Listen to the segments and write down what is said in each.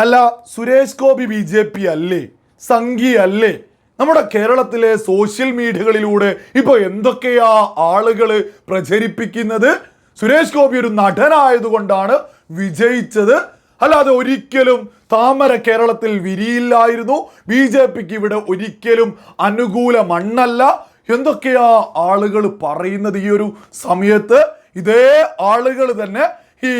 അല്ല Suresh Gopi B J P അല്ലേ? സംഘി അല്ലേ? നമ്മുടെ കേരളത്തിലെ സോഷ്യൽ മീഡിയകളിലൂടെ ഇപ്പൊ എന്തൊക്കെയാ ആളുകൾ പ്രചരിപ്പിക്കുന്നത്? സുരേഷ് ഗോപി ഒരു നടനായതുകൊണ്ടാണ് വിജയിച്ചത്. അല്ലാതെ ഒരിക്കലും താമര കേരളത്തിൽ വിരിയില്ലായിരുന്നു. ബി ജെ പിക്ക് ഇവിടെ ഒരിക്കലും അനുകൂല മണ്ണല്ല. എന്തൊക്കെയാ ആളുകൾ പറയുന്നത് ഈ ഒരു സമയത്ത്? ഇതേ ആളുകൾ തന്നെ ഈ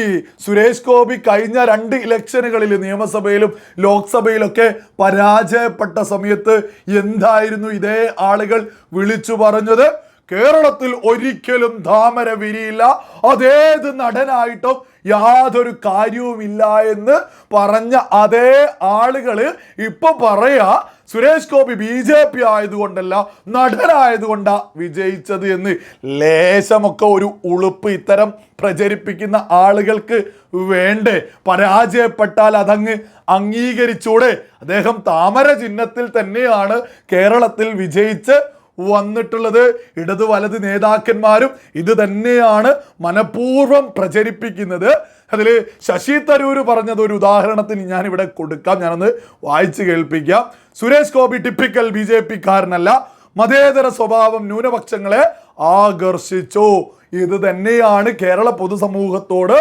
സുരേഷ് ഗോപി കഴിഞ്ഞ രണ്ട് ഇലക്ഷനുകളിൽ നിയമസഭയിലും ലോക്സഭയിലൊക്കെ പരാജയപ്പെട്ട സമയത്ത് എന്തായിരുന്നു ഇതേ ആളുകൾ വിളിച്ചു പറഞ്ഞത്? കേരളത്തിൽ ഒരിക്കലും താമര വിരിയില്ല. അതേത് നടനായിട്ടും യാതൊരു കാര്യവുമില്ല എന്ന് പറഞ്ഞ അതേ ആളുകൾ ഇപ്പൊ പറയാ Suresh Gopi B J P ആയതുകൊണ്ടല്ല നടനായതുകൊണ്ടാ വിജയിച്ചത് എന്ന്. ലേശമൊക്കെ ഒരു ഉളുപ്പ് ഇത്തരം പ്രചരിപ്പിക്കുന്ന ആളുകൾക്ക് വേണ്ടേ? പരാജയപ്പെട്ടാൽ അതങ്ങ് അംഗീകരിച്ചൂടെ? അദ്ദേഹം താമര ചിഹ്നത്തിൽ തന്നെയാണ് കേരളത്തിൽ വിജയിച്ച് വന്നിട്ടുള്ളത്. ഇടത് വലത് നേതാക്കന്മാരും ഇത് തന്നെയാണ് മനഃപൂർവം പ്രചരിപ്പിക്കുന്നത്. അതിൽ ശശി തരൂർ പറഞ്ഞത് ഒരു ഉദാഹരണത്തിന് ഞാൻ ഇവിടെ കൊടുക്കാം. ഞാനൊന്ന് വായിച്ചു കേൾപ്പിക്കാം. Suresh Gopi typical B J പിക്കാരനല്ല. മതേതര സ്വഭാവം ന്യൂനപക്ഷങ്ങളെ ആകർഷിച്ചു. ഇത് തന്നെയാണ് കേരള പൊതുസമൂഹത്തോട്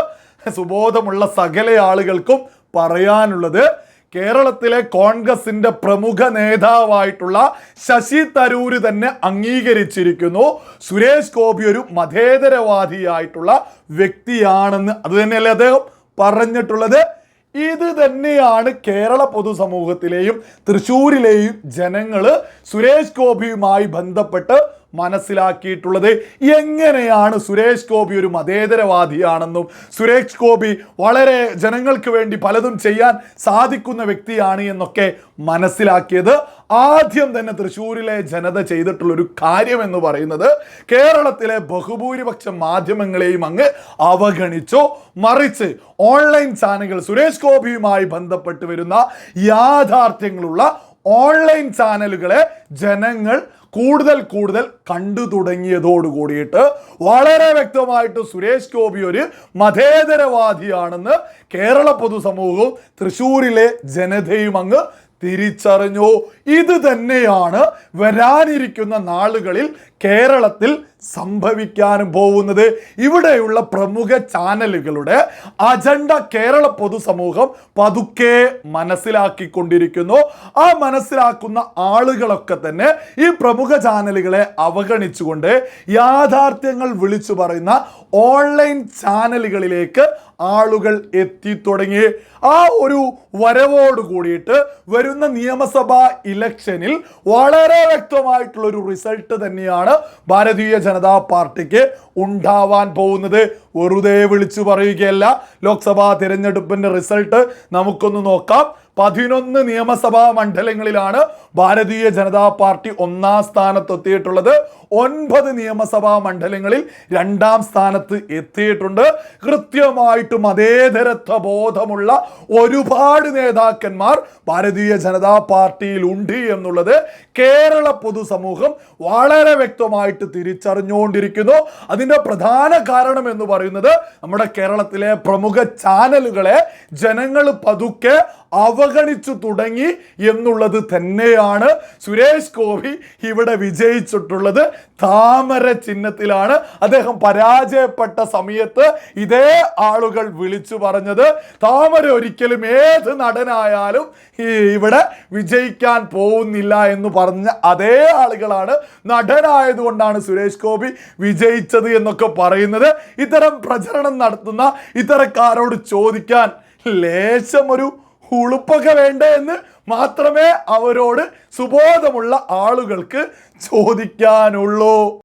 സുബോധമുള്ള സകല ആളുകൾക്കും പറയാനുള്ളത്. കേരളത്തിലെ കോൺഗ്രസിന്റെ പ്രമുഖ നേതാവായിട്ടുള്ള ശശി തരൂര് തന്നെ അംഗീകരിച്ചിരിക്കുന്നു. സുരേഷ് ഗോപി ഒരു മതേതരവാദിയായിട്ടുള്ള വ്യക്തിയാണെന്ന് അത് തന്നെയല്ലേ അദ്ദേഹം പറഞ്ഞിട്ടുള്ളത്? ഇത് തന്നെയാണ് കേരള പൊതുസമൂഹത്തിലെയും തൃശ്ശൂരിലെയും ജനങ്ങൾ സുരേഷ് ഗോപിയുമായി ബന്ധപ്പെട്ട് മനസ്സിലാക്കിയിട്ടുള്ളത്. എങ്ങനെയാണ് സുരേഷ് ഗോപി ഒരു മതേതരവാദിയാണെന്നും സുരേഷ് ഗോപി വളരെ ജനങ്ങൾക്ക് വേണ്ടി പലതും ചെയ്യാൻ സാധിക്കുന്ന വ്യക്തിയാണ് എന്നൊക്കെ മനസ്സിലാക്കിയത്. ആദ്യം തന്നെ തൃശ്ശൂരിലെ ജനത ചെയ്തിട്ടുള്ള ഒരു കാര്യം എന്ന് പറയുന്നത് കേരളത്തിലെ ബഹുഭൂരിപക്ഷ മാധ്യമങ്ങളെയും അങ്ങ് അവഗണിച്ചു. മറിച്ച് ഓൺലൈൻ ചാനലുകൾ സുരേഷ് ഗോപിയുമായി ബന്ധപ്പെട്ട് വരുന്ന യാഥാർത്ഥ്യങ്ങളുള്ള ഓൺലൈൻ ചാനലുകളെ ജനങ്ങൾ കൂടുതൽ കൂടുതൽ കണ്ടു തുടങ്ങിയതോട് കൂടിയിട്ട് വളരെ വ്യക്തമായിട്ട് സുരേഷ് ഗോപി ഒരു മതേതരവാദിയാണെന്ന് കേരള പൊതുസമൂഹവും തൃശ്ശൂരിലെ ജനതയും അങ്ങ് തിരിച്ചറിഞ്ഞു. ഇത് തന്നെയാണ് വരാനിരിക്കുന്ന നാളുകളിൽ കേരളത്തിൽ സംഭവിക്കാനും പോകുന്നത്. ഇവിടെയുള്ള പ്രമുഖ ചാനലുകളുടെ അജണ്ട കേരള പൊതുസമൂഹം പതുക്കെ മനസ്സിലാക്കിക്കൊണ്ടിരിക്കുന്നു. ആ മനസ്സിലാക്കുന്ന ആളുകളൊക്കെ തന്നെ ഈ പ്രമുഖ ചാനലുകളെ അവഗണിച്ചുകൊണ്ട് യാഥാർത്ഥ്യങ്ങൾ വിളിച്ചു പറയുന്ന ഓൺലൈൻ ചാനലുകളിലേക്ക് ആളുകൾ എത്തിത്തുടങ്ങി. ആ ഒരു വരവോട് കൂടിയിട്ട് വരുന്ന നിയമസഭാ ഇലക്ഷനിൽ വളരെ വ്യക്തമായിട്ടുള്ള ഒരു റിസൾട്ട് തന്നെയാണ് ഭാരതീയ ജനതാ പാർട്ടിക്ക് ഉണ്ടാവാൻ പോകുന്നത് വെറുതെ വിളിച്ചു പറയുകയല്ല. ലോക്സഭാ തിരഞ്ഞെടുപ്പിന്റെ റിസൾട്ട് നമുക്കൊന്ന് നോക്കാം. പതിനൊന്ന് നിയമസഭാ മണ്ഡലങ്ങളിലാണ് ഭാരതീയ ജനതാ പാർട്ടി ഒന്നാം സ്ഥാനത്തെത്തിയിട്ടുള്ളത്. ഒൻപത് നിയമസഭാ മണ്ഡലങ്ങളിൽ രണ്ടാം സ്ഥാനത്ത് എത്തിയിട്ടുണ്ട്. കൃത്യമായിട്ട് മതേതരത്വ ബോധമുള്ള ഒരുപാട് നേതാക്കന്മാർ ഭാരതീയ ജനതാ പാർട്ടിയിൽ ഉണ്ട് എന്നുള്ളത് കേരള പൊതുസമൂഹം വളരെ വ്യക്തമായിട്ട് തിരിച്ചറിഞ്ഞുകൊണ്ടിരിക്കുന്നു. അതിന്റെ പ്രധാന കാരണം എന്ന് പറയുന്നത് നമ്മുടെ കേരളത്തിലെ പ്രമുഖ ചാനലുകളെ ജനങ്ങൾ പതുക്കെ അവഗണിച്ചു തുടങ്ങി എന്നുള്ളത് തന്നെയാണ് സുരേഷ് ഗോപി ഇവിടെ വിജയിച്ചിട്ടുള്ളത്. താമര ചിഹ്നത്തിലാണ് അദ്ദേഹം പരാജയപ്പെട്ട സമയത്ത് ഇതേ ആളുകൾ വിളിച്ചു പറഞ്ഞത്. താമര ഒരിക്കലും ഏത് നടനായാലും ഇവിടെ വിജയിക്കാൻ പോകുന്നില്ല എന്ന് പറഞ്ഞ അതേ ആളുകളാണ് നടനായതുകൊണ്ടാണ് സുരേഷ് ഗോപി വിജയിച്ചത് എന്നൊക്കെ പറയുന്നത്. ഇത്തരം പ്രചരണം നടത്തുന്ന ഇത്തരക്കാരോട് ചോദിക്കാൻ ലേശം ഒരു ഉളുപ്പൊക്കെ വേണ്ട എന്ന് മാത്രമേ അവരോട് സുബോധമുള്ള ആളുകൾക്ക് ചോദിക്കാനുള്ളൂ.